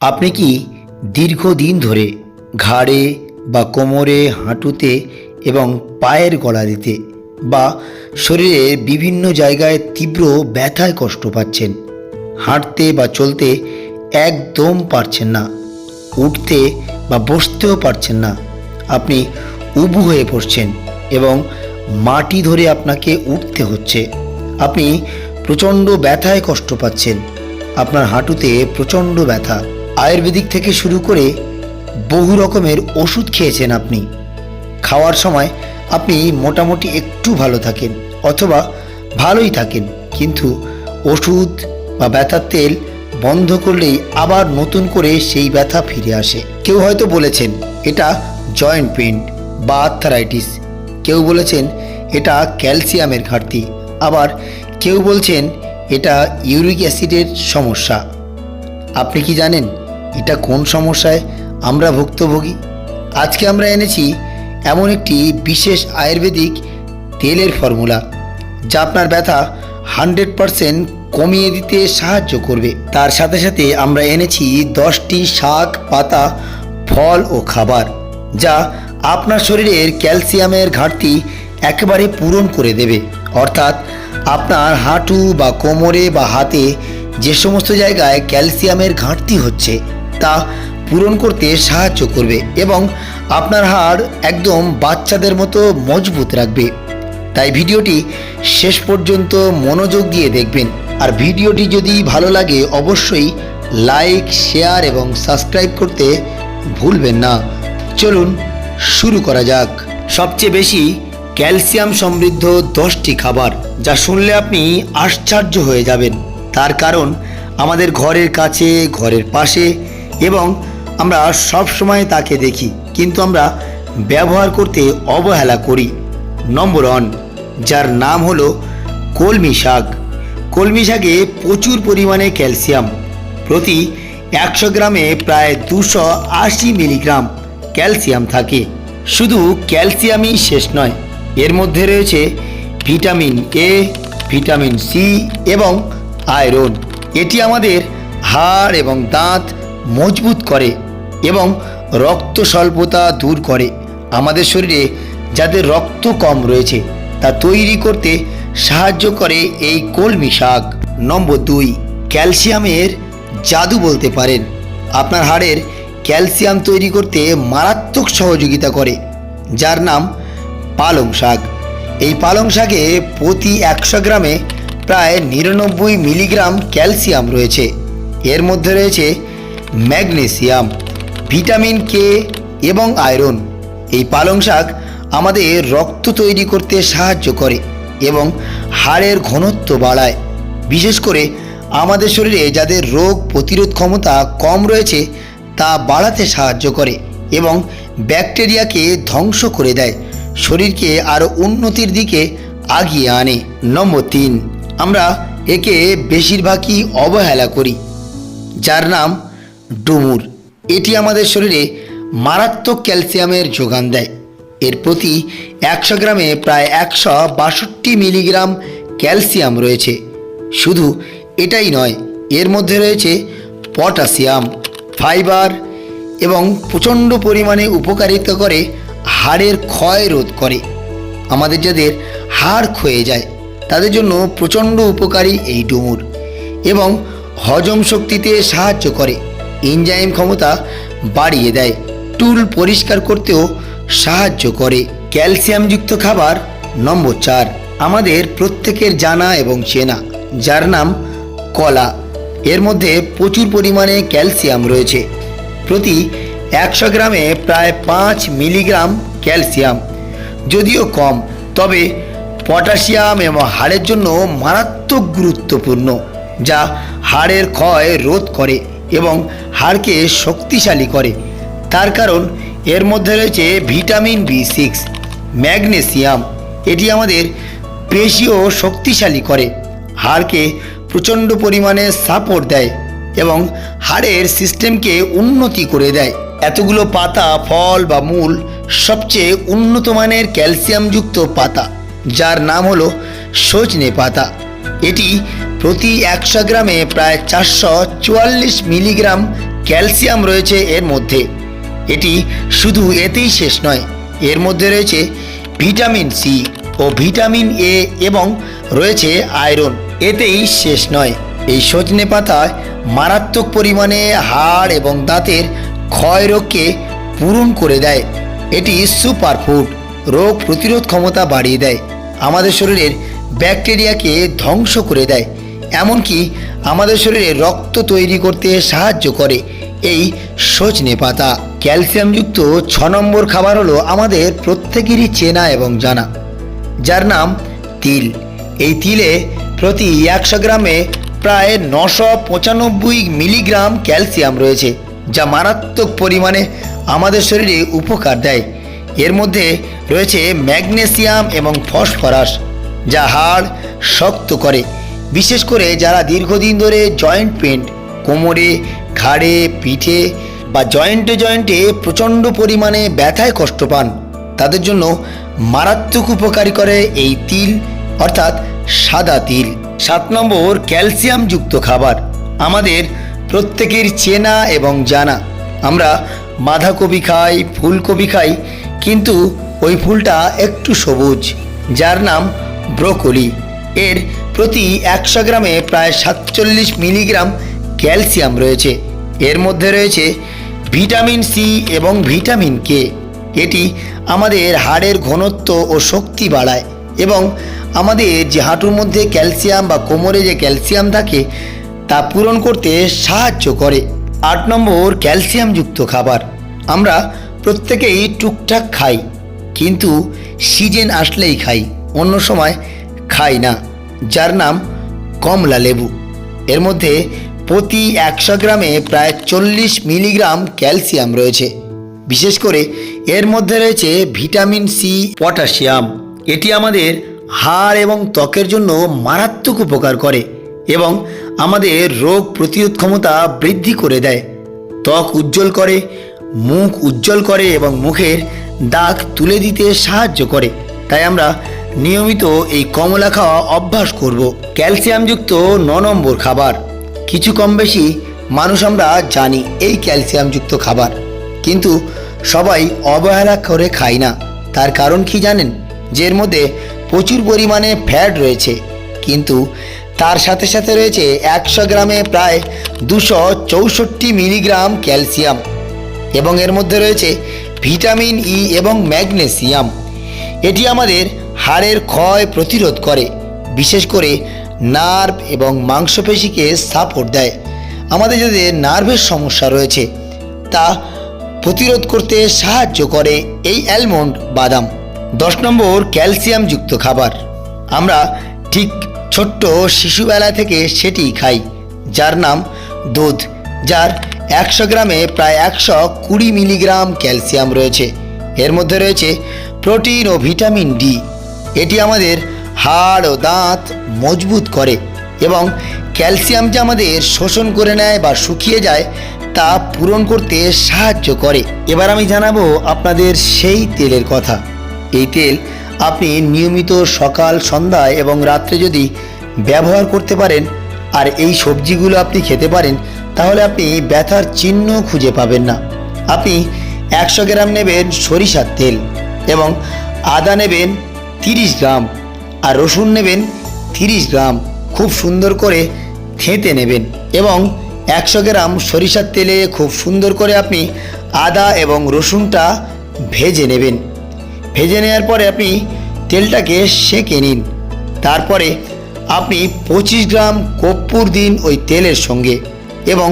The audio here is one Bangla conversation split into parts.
আপনি কি দীর্ঘদিন ধরে ঘাড়ে বা কোমরে, হাঁটুতে এবং পায়ের গড়ালিতে বা শরীরের বিভিন্ন জায়গায় তীব্র ব্যথায় কষ্ট পাচ্ছেন? হাঁটতে বা চলতে একদম পারছেন না। উঠতে বা বসতেও পারছেন না। আপনি উবু হয়ে পড়ছেন এবং মাটি ধরে আপনাকে উঠতে হচ্ছে। আপনি প্রচণ্ড ব্যথায় কষ্ট পাচ্ছেন। আপনার হাঁটুতে প্রচণ্ড ব্যথা। আয়ুর্বেদিক থেকে শুরু করে বহু রকমের ওষুধ খেয়েছেন আপনি। খাওয়ার সময় আপনি মোটামুটি একটু ভালো থাকেন অথবা ভালোই থাকেন। কিন্তু ওষুধ বা ব্যথার তেল বন্ধ করলেই আবার নতুন করে সেই ব্যথা ফিরে আসে। কেউ হয়তো বলেছেন, এটা জয়েন্ট পেন বা আর্থারাইটিস। কেউ বলেছেন, এটা ক্যালসিয়ামের ঘাটতি। আবার কেউ বলছেন এটা ইউরিক অ্যাসিডের সমস্যা। আপনি কি জানেন এটা কোন সমস্যায় আমরা ভুক্তভোগী? আজকে আমরা এনেছি এমন একটি বিশেষ আয়ুর্বেদিক তেলের ফর্মুলা, যা আপনার ব্যথা হান্ড্রেড পারসেন্ট কমিয়ে দিতে সাহায্য করবে। তার সাথে সাথে আমরা এনেছি দশটি শাক, পাতা, ফল ও খাবার, যা আপনার শরীরের ক্যালসিয়ামের ঘাটতি একেবারে পূরণ করে দেবে। অর্থাৎ আপনার হাঁটু বা কোমরে বা হাতে যে সমস্ত জায়গায় ক্যালসিয়ামের ঘাটতি হচ্ছে, তা পূরণ করতে সাহায্য করবে এবং আপনার হাড় একদম বাচ্চাদের মতো মজবুত রাখবে। তাই ভিডিওটি শেষ পর্যন্ত মনোযোগ দিয়ে দেখবেন। আর ভিডিওটি যদি ভালো লাগে, অবশ্যই লাইক, শেয়ার এবং সাবস্ক্রাইব করতে ভুলবেন না। চলুন শুরু করা যাক। সবচেয়ে বেশি ক্যালসিয়াম সমৃদ্ধ দশটি খাবার, যা শুনলে আপনি আশ্চর্য হয়ে যাবেন। তার কারণ, আমাদের ঘরের কাছে, ঘরের পাশে এবং আমরা সব সময় তাকে দেখি, কিন্তু আমরা ব্যবহার করতে অবহেলা করি। নম্বর ওয়ান, যার নাম হলো কলমি শাক। কলমি শাকে প্রচুর পরিমাণে ক্যালসিয়াম, প্রতি একশো গ্রামে প্রায় দুশো আশি মিলিগ্রাম ক্যালসিয়াম থাকে। শুধু ক্যালসিয়ামই শেষ নয় এর মধ্যে রয়েছে ভিটামিন এ ভিটামিন সি এবং আয়রন। এটি আমাদের হাড় এবং দাঁত মজবুত করে এবং রক্ত স্বল্পতা দূর করে। আমাদের শরীরে যাদের রক্ত কম রয়েছে, তা তৈরি করতে সাহায্য করে এই কলমি শাক। নম্বর দুই, ক্যালসিয়ামের জাদু বলতে পারেন। আপনার হাড়ের ক্যালসিয়াম তৈরি করতে মারাত্মক সহযোগিতা করে, যার নাম পালং শাক। এই পালং শাকে প্রতি একশো গ্রামে প্রায় নিরানব্বই মিলিগ্রাম ক্যালসিয়াম রয়েছে। এর মধ্যে রয়েছে ম্যাগনেসিয়াম, ভিটামিন কে এবং আয়রন। এই পালং শাক আমাদের রক্ত তৈরি করতে সাহায্য করে এবং হাড়ের ঘনত্ব বাড়ায়। বিশেষ করে আমাদের শরীরে যাদের রোগ প্রতিরোধ ক্ষমতা কম রয়েছে, তা বাড়াতে সাহায্য করে এবং ব্যাকটেরিয়াকে ধ্বংস করে দেয়। শরীরকে আরও উন্নতির দিকে আগিয়ে আনে। নম্বর তিন, আমরা একে বেশিরভাগই অবহেলা করি, যার নাম ডুমুর। এটি আমাদের শরীরে মারাত্মক ক্যালসিয়ামের যোগান দেয়। এর প্রতি একশো গ্রামে প্রায় একশো বাষট্টি মিলিগ্রাম ক্যালসিয়াম রয়েছে। শুধু এটাই নয়, এর মধ্যে রয়েছে পটাশিয়াম, ফাইবার এবং প্রচণ্ড পরিমাণে উপকারিতা করে হাড়ের ক্ষয় রোধ করে। আমাদের যাদের হাড় ক্ষয়ে যায়, তাদের জন্য প্রচণ্ড উপকারী এই ডুমুর এবং হজম শক্তিতে সাহায্য করে। এনজাইম ক্ষমতা বাড়িয়ে দেয়। টুল পরিষ্কার করতেও সাহায্য করে। ক্যালসিয়ামযুক্ত খাবার নম্বর চার। আমাদের প্রত্যেকের জানা এবং চেনা, যার নাম কলা। এর মধ্যে প্রচুর পরিমাণে ক্যালসিয়াম রয়েছে। প্রতি একশো গ্রামে প্রায় পাঁচ মিলিগ্রাম ক্যালসিয়াম, যদিও কম, তবে পটাশিয়াম এবং হাড়ের জন্য মারাত্মক গুরুত্বপূর্ণ, যা হাড়ের ক্ষয় রোধ করে এবং হাড়কে শক্তিশালী করে। তার কারণ, এর মধ্যে রয়েছে ভিটামিন বি সিক্স, ম্যাগনেসিয়াম। এটি আমাদের পেশিও শক্তিশালী করে, হাড়কে প্রচণ্ড পরিমাণে সাপোর্ট দেয় এবং হাড়ের সিস্টেমকে উন্নতি করে দেয়। এতগুলো পাতা, ফল বা মূল সবচেয়ে উন্নত মানের ক্যালসিয়ামযুক্ত পাতা, যার নাম হলো সজনে পাতা। এটি প্রতি একশো গ্রামে প্রায় চারশো চুয়াল্লিশ মিলিগ্রাম ক্যালসিয়াম রয়েছে এর মধ্যে। এটি শুধু এতেই শেষ নয়, এর মধ্যে রয়েছে ভিটামিন সি ও ভিটামিন এ এবং রয়েছে আয়রন। এতেই শেষ নয়, এই সজনে পাতায় মারাত্মক পরিমাণে হাড় এবং দাঁতের ক্ষয় রোগকে পূরণ করে দেয়। এটি সুপার ফুড রোগ প্রতিরোধ ক্ষমতা বাড়িয়ে দেয়। আমাদের শরীরের ব্যাকটেরিয়াকে ধ্বংস করে দেয়। এমনকি আমাদের শরীরে রক্ত তৈরি করতে সাহায্য করে। এই সজনে পাতা, ক্যালসিয়ামযুক্ত ছ নম্বর খাবার হলো আমাদের প্রত্যেকেরই চেনা এবং জানা, যার নাম তিল। এই তিলে প্রতি একশো গ্রামে প্রায় নশো পঁচানব্বই মিলিগ্রাম ক্যালসিয়াম রয়েছে। যা মারাত্মক পরিমাণে আমাদের শরীরে উপকার দেয়। এর মধ্যে রয়েছে ম্যাগনেসিয়াম এবং ফসফরাস, যা হাড় শক্ত করে। বিশেষ করে যারা দীর্ঘদিন ধরে জয়েন্ট পেন কোমরে, ঘাড়ে, পিঠে বা জয়েন্টে জয়েন্টে প্রচণ্ড পরিমাণে ব্যথায় কষ্ট পান, তাদের জন্য মারাত্মক উপকারী করে এই তিল, অর্থাৎ সাদা তিল। সাত নম্বর, ক্যালসিয়ামযুক্ত খাবার। আমাদের প্রত্যেকের চেনা এবং জানা। আমরা বাঁধাকপি খাই, ফুলকপি খাই, কিন্তু ওই ফুলটা একটু সবুজ, যার নাম ব্রোকলি। এর প্রতি একশো গ্রামে প্রায় সাতচল্লিশ মিলিগ্রাম ক্যালসিয়াম রয়েছে। এর মধ্যে রয়েছে ভিটামিন সি এবং ভিটামিন কে। এটি আমাদের হাড়ের ঘনত্ব ও শক্তি বাড়ায় এবং আমাদের যে হাঁটুর মধ্যে ক্যালসিয়াম বা কোমরে যে ক্যালসিয়াম থাকে তা পূরণ করতে সাহায্য করে। আট নম্বর, ক্যালসিয়ামযুক্ত খাবার। আমরা প্রত্যেকেই টুকটাক খাই, কিন্তু সিজন আসলেই খাই, অন্য সময় খাই না, যার নাম কমলা লেবু। এর মধ্যে প্রতি একশো গ্রামে প্রায় চল্লিশ মিলিগ্রাম ক্যালসিয়াম রয়েছে। বিশেষ করে এর মধ্যে রয়েছে ভিটামিন সি, পটাশিয়াম। এটি আমাদের হাড় এবং ত্বকের জন্য মারাত্মক উপকার করে। এবং আমাদের রোগ প্রতিরোধ ক্ষমতা বৃদ্ধি করে দেয়। ত্বক উজ্জ্বল করে, মুখ উজ্জ্বল করে এবং মুখের দাগ তুলে দিতে সাহায্য করে। তাই আমরা নিয়মিত এই কমলা খাওয়া অভ্যাস করব। ক্যালসিয়ামযুক্ত ন নম্বর খাবার। কিছু কম বেশি মানুষ আমরা জানি এই ক্যালসিয়ামযুক্ত খাবার। কিন্তু সবাই অবহেলা করে খায় না। তার কারণ কি জানেন? যে এর মধ্যে প্রচুর পরিমাণে ফ্যাট রয়েছে। কিন্তু তার সাথে সাথে রয়েছে একশো গ্রামে প্রায় দুশো চৌষট্টি মিলিগ্রাম ক্যালসিয়াম এবং এর মধ্যে রয়েছে ভিটামিন ই এবং ম্যাগনেসিয়াম। এটি আমাদের হাড়ের ক্ষয় প্রতিরোধ করে, বিশেষ করে নার্ভ এবং মাংসপেশিকে সাপোর্ট দেয়। আমাদের যাদের নার্ভের সমস্যা রয়েছে, তা প্রতিরোধ করতে সাহায্য করে এই অ্যালমন্ড বাদাম। দশ নম্বর ক্যালসিয়ামযুক্ত খাবার। আমরা ঠিক ছোট্ট শিশুবেলা থেকে সেটি খাই, যার নাম দুধ, যার একশো গ্রামে প্রায় একশো কুড়ি মিলিগ্রাম ক্যালসিয়াম রয়েছে। এর মধ্যে রয়েছে প্রোটিন ও ভিটামিন ডি। এটি আমাদের হাড় ও দাঁত মজবুত করে এবং ক্যালসিয়াম যে আমাদের শোষণ করে নেয় বা শুকিয়ে যায়, তা পূরণ করতে সাহায্য করে। এবার আমি জানাব আপনাদের সেই তেলের কথা। এই তেল আপনি নিয়মিত সকাল, সন্ধ্যায় এবং রাত্রে যদি ব্যবহার করতে পারেন আর এই সবজিগুলো আপনি খেতে পারেন, তাহলে আপনি ব্যথার চিহ্ন খুঁজে পাবেন না। আপনি একশো গ্রাম নেবেন সরিষার তেল এবং আদা নেবেন তিরিশ গ্রাম আর রসুন নেবেন তিরিশ গ্রাম। খুব সুন্দর করে থেঁতে নেবেন এবং একশো গ্রাম সরিষার তেলে খুব সুন্দর করে আপনি আদা এবং রসুনটা ভেজে নেবেন। ভেজে নেওয়ার পরে আপনি তেলটাকে সেঁকে নিন। তারপরে আপনি পঁচিশ গ্রাম কর্পূর দিন ওই তেলের সঙ্গে এবং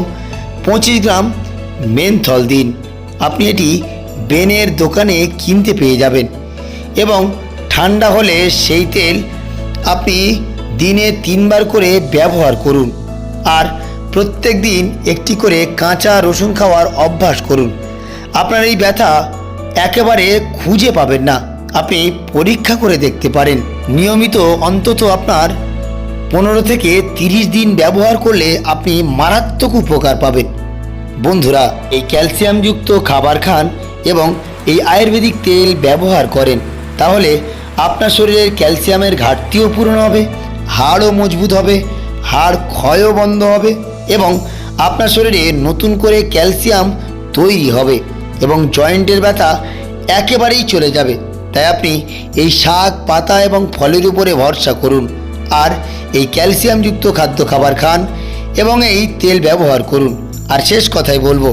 পঁচিশ গ্রাম মেনথল দিন। আপনি এটি বেনের দোকানে কিনতে পেয়ে যাবেন এবং ঠান্ডা হলে সেই তেল আপনি দিনে তিনবার করে ব্যবহার করুন আর প্রত্যেক দিন একটি করে কাঁচা রসুন খাওয়ার অভ্যাস করুন। আপনার এই ব্যথা একেবারে খুঁজে পাবেন না। আপনি পরীক্ষা করে দেখতে পারেন। নিয়মিত অন্তত আপনার পনেরো থেকে তিরিশ দিন ব্যবহার করলে আপনি মারাত্মক উপকার পাবেন। বন্ধুরা, এই ক্যালসিয়ামযুক্ত খাবার খান এবং এই আয়ুর্বেদিক তেল ব্যবহার করেন। তাহলে আপনার শরীরের ক্যালসিয়ামের ঘাটতিও পূরণ হবে, হাড়ও মজবুত হবে, হাড় ক্ষয়ও বন্ধ হবে এবং আপনার শরীরে নতুন করে ক্যালসিয়াম তৈরি হবে। এবং জয়েন্টের ব্যথা একেবারেই চলে যাবে। তাই আপনি এই শাক, পাতা এবং ফলের উপরে ভরসা করুন। আর এই ক্যালসিয়ামযুক্ত খাদ্য খাবার খান এবং এই তেল ব্যবহার করুন। আর শেষ কথাই বলব,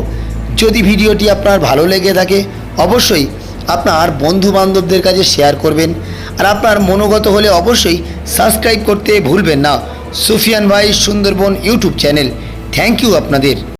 যদি ভিডিওটি আপনার ভালো লেগে থাকে, অবশ্যই আপনার বন্ধু বান্ধবদের কাছে শেয়ার করবেন। আর আপনার মনোগত হলে অবশ্যই সাবস্ক্রাইব করতে ভুলবেন না। সুফিয়ান ভাই Sundarban YouTube channel. Thank you আপনাদের।